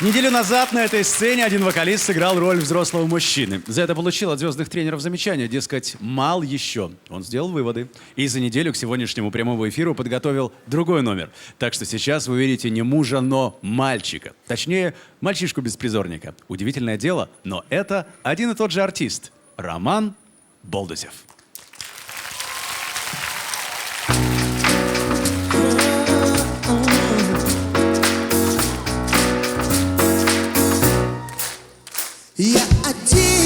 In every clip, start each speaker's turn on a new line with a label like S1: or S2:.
S1: Неделю назад на этой сцене один вокалист сыграл роль взрослого мужчины. За это получил от звездных тренеров замечание, дескать, мал еще. Он сделал выводы. И за неделю к сегодняшнему прямому эфиру подготовил другой номер. Так что сейчас вы увидите не мужа, но мальчика. Точнее, мальчишку-беспризорника. Удивительное дело, но это один и тот же артист. Роман Болдусев.
S2: Я один,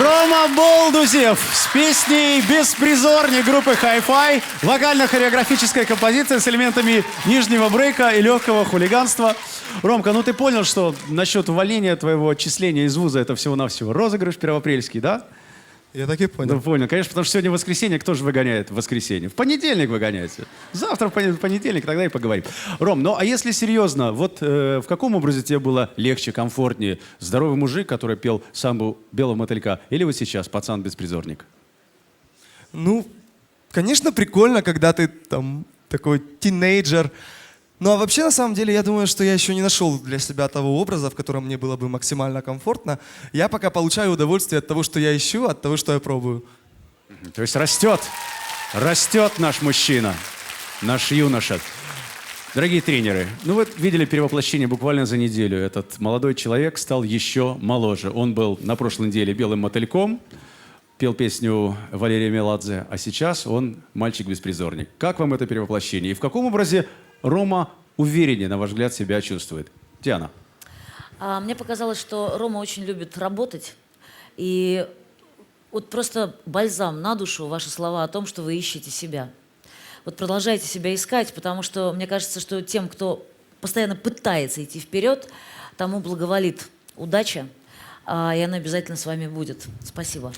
S1: Рома Болдусев с песней «Беспризорник» группы Hi-Fi. Вокально-хореографическая композиция с элементами нижнего брейка и легкого хулиганства. Ромка, ну ты понял, что насчет увольнения твоего отчисления из вуза это всего-навсего розыгрыш первоапрельский, да?
S3: Я так и понял.
S1: Ну, понял, конечно, потому что сегодня воскресенье, кто же выгоняет в воскресенье? В понедельник выгоняете. Завтра в поне- в понедельник, тогда и поговорим. Ром, ну а если серьезно, вот э, в каком образе тебе было легче, комфортнее? Здоровый мужик, который пел самбу белого мотылька, или вот сейчас пацан-беспризорник?
S3: Ну, конечно, прикольно, когда ты там такой тинейджер. Ну а вообще, на самом деле, я думаю, что я еще не нашел для себя того образа, в котором мне было бы максимально комфортно. Я пока получаю удовольствие от того, что я ищу, от того, что я пробую.
S1: То есть растет, растет наш мужчина, наш юноша. Дорогие тренеры, ну вы видели перевоплощение буквально за неделю. Этот молодой человек стал еще моложе. Он был на прошлой неделе белым мотыльком, пел песню Валерия Меладзе, а сейчас он мальчик-беспризорник. Как вам это перевоплощение? И в каком образе Рома увереннее, на ваш взгляд, себя чувствует? Диана.
S4: А, мне показалось, что Рома очень любит работать. И вот просто бальзам на душу ваши слова о том, что вы ищете себя. Вот продолжайте себя искать, потому что мне кажется, что тем, кто постоянно пытается идти вперед, тому благоволит удача, а, и она обязательно с вами будет. Спасибо.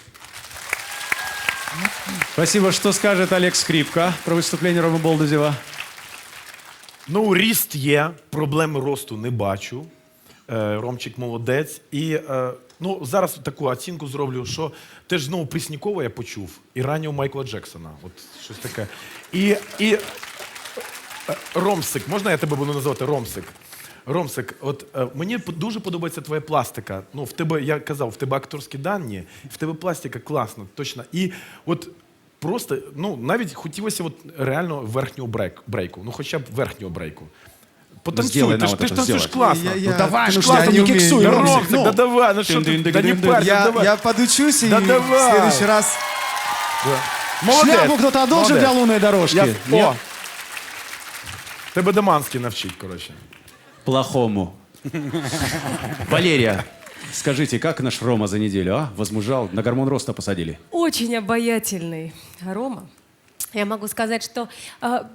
S1: Спасибо. Что скажет Олег Скрипка про выступление Ромы Болдузева?
S5: Ну, ріст є, проблеми росту не бачу. Е, Ромчик молодець. І е, ну, зараз таку оцінку зроблю, що ти ж знову Преснікова я почув, і раннього Майкла Джексона. От щось таке. І, і е, Ромсик, можна я тебе буду називати Ромсик? Ромсик, от мені дуже подобається твоя пластика. Ну, в тебе, я казав, в тебе акторські дані, в тебе пластика класна, точно. І от просто, ну, навіть хотілося от реально верхнього брейк, брейку, ну хоча б верхнього брейку. Потанцюй, ти ж, ти ж танцюєш класно.
S3: Я-
S5: ну давай, ну класно,
S3: не
S5: кексуй.
S3: умею,
S5: Ну,
S1: ну.
S5: да давай, ну що ти, да не парься,
S3: Я,
S5: давай.
S3: я подучусь и
S5: Да
S3: в
S5: давай.
S3: следующий раз...
S5: Молодець,
S1: Шляпу кто-то одолжил для лунной дорожки?
S5: Я,
S1: Нет?
S5: о, тебе Даманський навчить, коротше.
S1: Плохому. Валерия, скажите, как наш Рома за неделю, а? Возмужал, на гормон роста посадили.
S6: Очень обаятельный Рома. Я могу сказать, что а,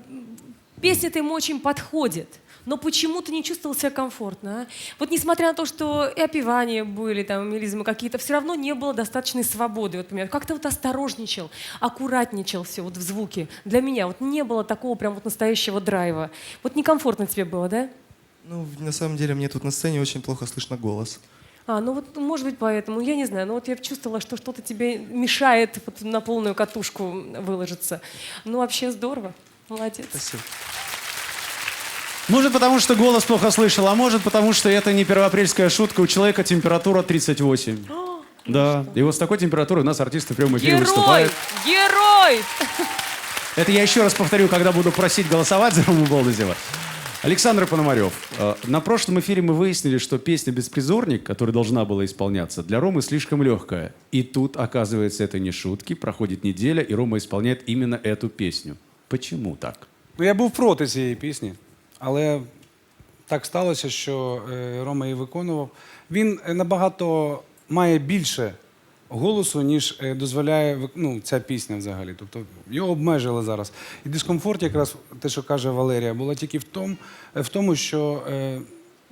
S6: песня-то ему очень подходит. Но почему ты не чувствовал себя комфортно? а? Вот несмотря на то, что и опевания были, там, мелизмы какие-то, все равно не было достаточной свободы. Вот, например, как-то вот осторожничал, аккуратничал все вот в звуке. Для меня вот не было такого прям вот настоящего драйва. Вот некомфортно тебе было, да?
S3: Ну, на самом деле, мне тут на сцене очень плохо слышно голос.
S6: А, ну вот, может быть, поэтому, я не знаю, но вот я чувствовала, что что-то тебе мешает вот на полную катушку выложиться. Ну, вообще здорово, молодец.
S3: Спасибо.
S1: Может, потому что голос плохо слышал, а может, потому что это не первоапрельская шутка, у человека температура 38. Да, и вот с такой температурой у нас артисты в прямом эфире
S6: Герой!
S1: выступают.
S6: Герой!
S1: Это я еще раз повторю, когда буду просить голосовать за Рому Болдызева. Александр Пономарев, э, на прошлом эфире мы выяснили, что песня «Беспризорник», которая должна была исполняться, для Ромы слишком легкая. И тут, оказывается, это не шутки, проходит неделя, и Рома исполняет именно эту песню. Почему так?
S7: Ну, я був проти цієї пісні, але так сталося, що е, Рома її виконував. Він е, набагато має більше голосу, ніж е, дозволяє ну, ця пісня взагалі. Тобто його обмежили зараз. І дискомфорт, якраз те, що каже Валерія, було тільки в тому, в тому що е,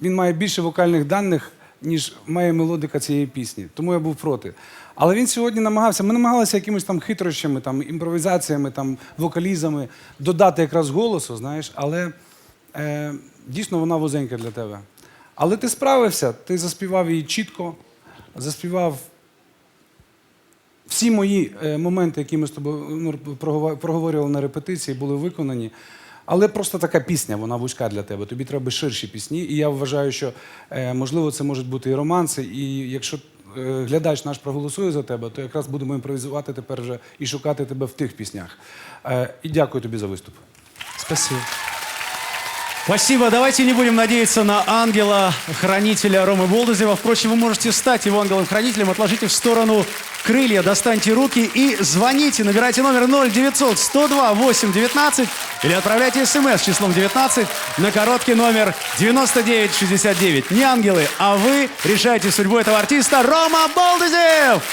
S7: він має більше вокальних даних, ніж має мелодика цієї пісні. Тому я був проти. Але він сьогодні намагався. Ми намагалися якимись там хитрощами, там, імпровізаціями, там, вокалізами додати якраз голосу, знаєш, але е, дійсно вона вузенька для тебе. Але ти справився, ти заспівав її чітко, заспівав всі мої е, моменти, які ми з тобою ну, прогова- проговорювали на репетиції, були виконані. Але просто така пісня, вона вузька для тебе. Тобі треба ширші пісні. І я вважаю, що е, можливо це можуть бути і романси. І якщо е, глядач наш проголосує за тебе, то якраз будемо імпровізувати тепер вже і шукати тебе в тих піснях. Е, і дякую тобі за виступ.
S3: Спасибо.
S1: Спасибо. Давайте не будем надеяться на ангела-хранителя Ромы Болдызева. Впрочем, вы можете стать его ангелом-хранителем. Отложите в сторону крылья, достаньте руки и звоните. Набирайте номер 0900 102 819 или отправляйте смс числом 19 на короткий номер 9969. Не ангелы, а вы решаете судьбу этого артиста Рома Болдызев.